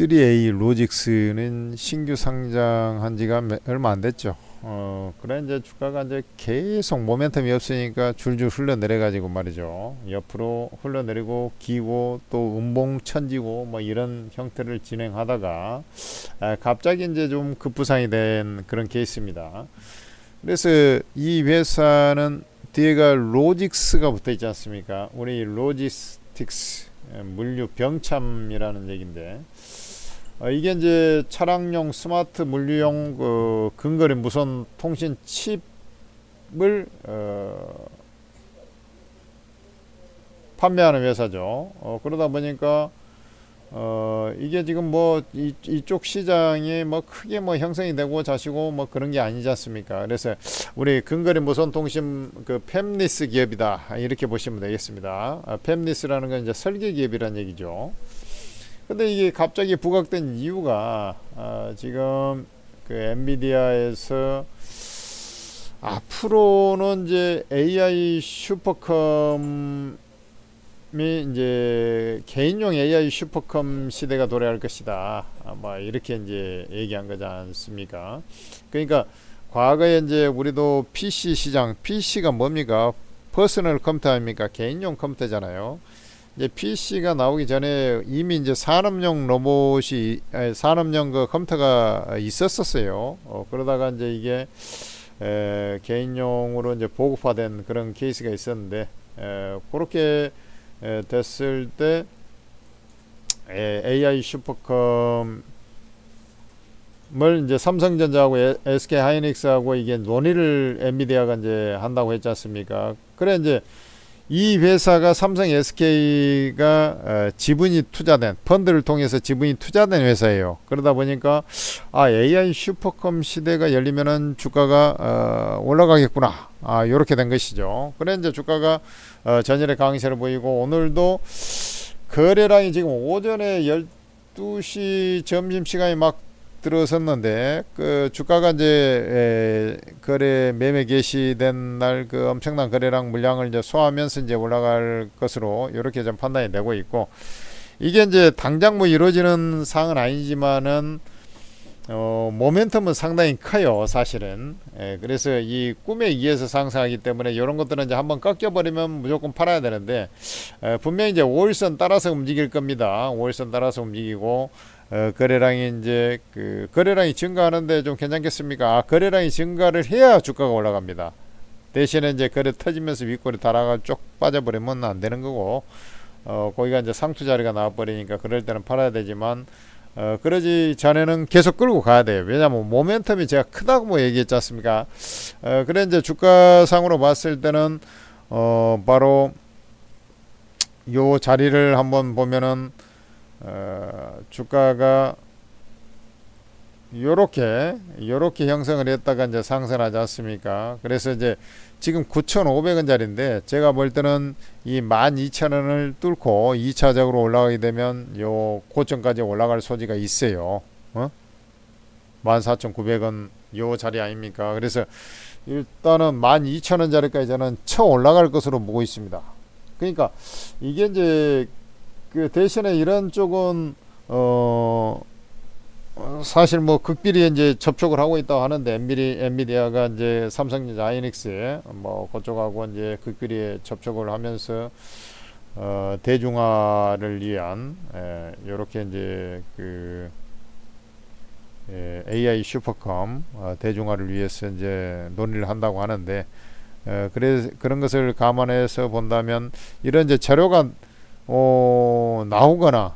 3A 로직스는 신규 상장한 지가 몇- 얼마 안 됐죠. 어, 그래 이제 주가가 이제 계속 모멘텀이 없으니까 줄줄 흘러내려 가지고 말이죠. 옆으로 흘러내리고 기고 또 음봉 천지고 뭐 이런 형태를 진행하다가 아, 갑자기 이제 좀 급부상이 된 그런 케이스입니다. 그래서 이 회사는 뒤에가 로직스가 붙어 있지 않습니까? 우리 로지스틱스 예, 물류 병참이라는 얘기인데 어, 이게 이제 차량용 스마트 물류용 그 근거리 무선 통신 칩을 어, 판매하는 회사죠. 어, 그러다 보니까 어, 이게 지금 뭐 이, 이쪽 시장이 뭐 크게 뭐 형성이 되고 자시고 뭐 그런 게 아니지 않습니까? 그래서 우리 근거리 무선 통신 그 팹리스 기업이다 이렇게 보시면 되겠습니다. 아, 팹리스라는 건 이제 설계 기업이란 얘기죠. 근데 이게 갑자기 부각된 이유가 아, 지금 그 엔비디아에서 앞으로는 이제 AI 슈퍼컴이 이제 개인용 AI 슈퍼컴 시대가 도래할 것이다. 아마 이렇게 이제 얘기한 거지 않습니까? 그러니까 과거에 이제 우리도 PC 시장, PC가 뭡니까? 퍼스널 컴퓨터 아닙니까? 개인용 컴퓨터잖아요. 이제 PC가 나오기 전에 이미 이제 산업용 로봇이 산업용 그 컴퓨터가 있었었어요. 어, 그러다가 이제 이게 에, 개인용으로 이제 보급화된 그런 케이스가 있었는데 에, 그렇게 에, 됐을 때 에, AI 슈퍼컴을 이제 삼성전자하고 에- SK 하이닉스하고 이게 논의를 엔비디아가 이제 한다고 했지 않습니까? 그래 이제 이 회사가 삼성 SK가 어, 지분이 투자된 펀드를 통해서 지분이 투자된 회사예요. 그러다 보니까 아 AI 슈퍼컴 시대가 열리면은 주가가 어, 올라가겠구나. 아 이렇게 된 것이죠. 그래 이제 주가가 어, 전일에 강세를 보이고 오늘도 거래량이 지금 오전에 12시 점심 시간이 막 들어섰는데 그 주가가 이제 에, 거래 매매 개시된 날 그 엄청난 거래량 물량을 이제 소화하면서 이제 올라갈 것으로 이렇게 좀 판단이 되고 있고 이게 이제 당장 뭐 이루어지는 상은 아니지만은 어 모멘텀은 상당히 커요 사실은. 예, 그래서 이 꿈에 의해서 상승하기 때문에 이런 것들은 이제 한번 꺾여 버리면 무조건 팔아야 되는데 에, 분명히 이제 5일선 따라서 움직일 겁니다. 5일선 따라서 움직이고 어, 거래량이 이제 그 거래량이 증가하는데 좀 괜찮겠습니까? 아, 거래량이 증가를 해야 주가가 올라갑니다. 대신에 이제 거래 터지면서 윗골이 달아가 쭉 빠져버리면 안 되는 거고, 어, 거기가 이제 상투 자리가 나와버리니까 그럴 때는 팔아야 되지만, 어, 그러지 전에는 계속 끌고 가야 돼요. 왜냐하면 모멘텀이 제가 크다고 뭐 얘기했지 않습니까? 어, 그래 이제 주가상으로 봤을 때는, 어, 바로 요 자리를 한번 보면은, 어, 주가가 요렇게 요렇게 형성을 했다가 이제 상승하지 않습니까? 그래서 이제 지금 9,500원짜리인데 제가 볼 때는 이 12,000원을 뚫고 2차적으로 올라가게 되면 요 고점까지 올라갈 소지가 있어요. 어? 14,900원 요 자리 아닙니까? 그래서 일단은 12,000원짜리까지 저는 쳐 올라갈 것으로 보고 있습니다. 그러니까 이게 이제 그 대신에 이런 쪽은 어 어, 사실 뭐 극비리에 이제 접촉을 하고 있다고 하는데 엔비디 엔비디아가 이제 삼성전자 하이닉스에 뭐 그쪽하고 이제 극비리에 접촉을 하면서 어 대중화를 위한 에, 요렇게 이제 그 에, AI 슈퍼컴 어, 대중화를 위해서 이제 논의를 한다고 하는데 어, 그래 그런 것을 감안해서 본다면 이런 이제 자료가 어, 나오거나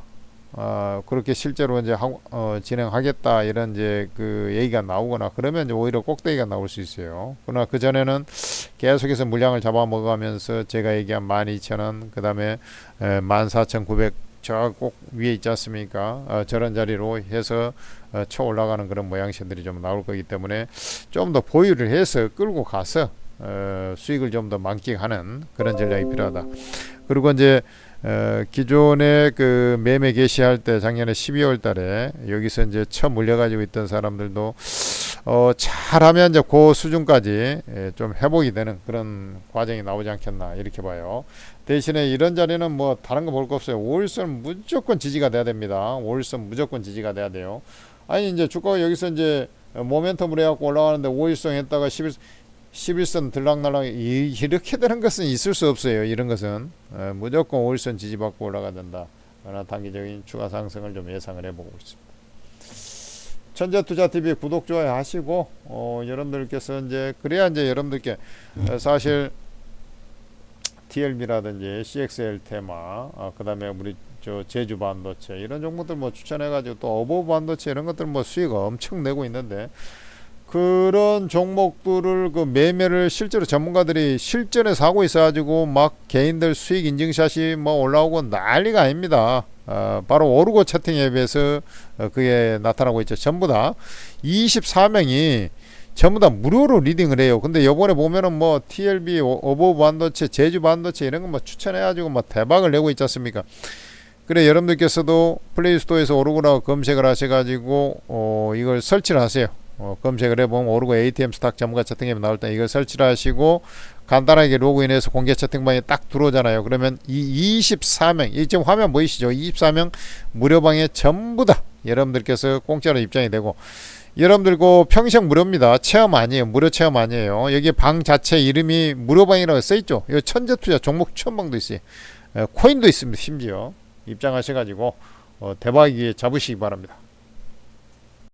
어, 그렇게 실제로 이제 하, 어, 진행하겠다 이런 이제 그 얘기가 나오거나 그러면 이제 오히려 꼭대기가 나올 수 있어요. 그러나 그 전에는 계속해서 물량을 잡아먹으면서 제가 얘기한 12,000원 그 다음에 14,900 저 꼭 위에 있지 않습니까? 어, 저런 자리로 해서 어, 쳐 올라가는 그런 모양새들이 좀 나올 거기 때문에 좀 더 보유를 해서 끌고 가서 어, 수익을 좀 더 만끽하는 그런 전략이 필요하다. 그리고 이제 어, 기존에 그 매매 개시할 때 작년에 12월 달에 여기서 이제 처음 물려가지고 있던 사람들도 어, 잘하면 이제 그 수준까지 예, 좀 회복이 되는 그런 과정이 나오지 않겠나 이렇게 봐요. 대신에 이런 자리는 뭐 다른 거 볼 거 없어요. 5일선 무조건 지지가 돼야 됩니다. 5일선 무조건 지지가 돼야 돼요. 아니 이제 주가가 여기서 이제 모멘텀을 해갖고 올라가는데 5일선 했다가 11 11선 들락날락 이- 이렇게 되는 것은 있을 수 없어요. 이런 것은 어, 무조건 5일선 지지받고 올라가야 된다. 그러나 단기적인 추가 상승을 좀 예상을 해보고 있습니다. 천재투자TV 구독 좋아요 하시고 어, 여러분들께서 이제 그래야 이제 여러분들께 어, 사실 TLB라든지 CXL 테마 어, 그다음에 우리 저 제주 반도체 이런 종목들 뭐 추천해가지고 또 어버 반도체 이런 것들 뭐 수익 엄청 내고 있는데 그런 종목들을 그 매매를 실제로 전문가들이 실전에 사고 있어가지고 막 개인들 수익 인증샷이 뭐 올라오고 난리가 아닙니다. 어, 바로 오르고 채팅에 비해서 어, 그게 나타나고 있죠. 전부 다 24명이 전부 다 무료로 리딩을 해요. 근데 요번에 보면은 뭐 TLB, 오- 오버 반도체, 제주 반도체 이런 거 뭐 추천해가지고 뭐 대박을 내고 있지 않습니까? 그래 여러분들께서도 플레이스토어에서 오르고라고 검색을 하셔가지고 어, 이걸 설치를 하세요. 어, 검색을 해보면 오르고 ATM 스탁 전문가 채팅에 나올 때 이걸 설치를 하시고 간단하게 로그인해서 공개 채팅방에 딱 들어오잖아요. 그러면 이 24명, 이 지금 화면 보이시죠? 24명 무료방에 전부 다 여러분들께서 공짜로 입장이 되고 여러분들 그 평생 무료입니다. 체험 아니에요. 무료 체험 아니에요. 여기 방 자체 이름이 무료방이라고 써 있죠. 이 천재 투자 종목 추천방도 있어요. 에, 코인도 있습니다. 심지어 입장하셔가지고 어, 대박이 잡으시기 바랍니다.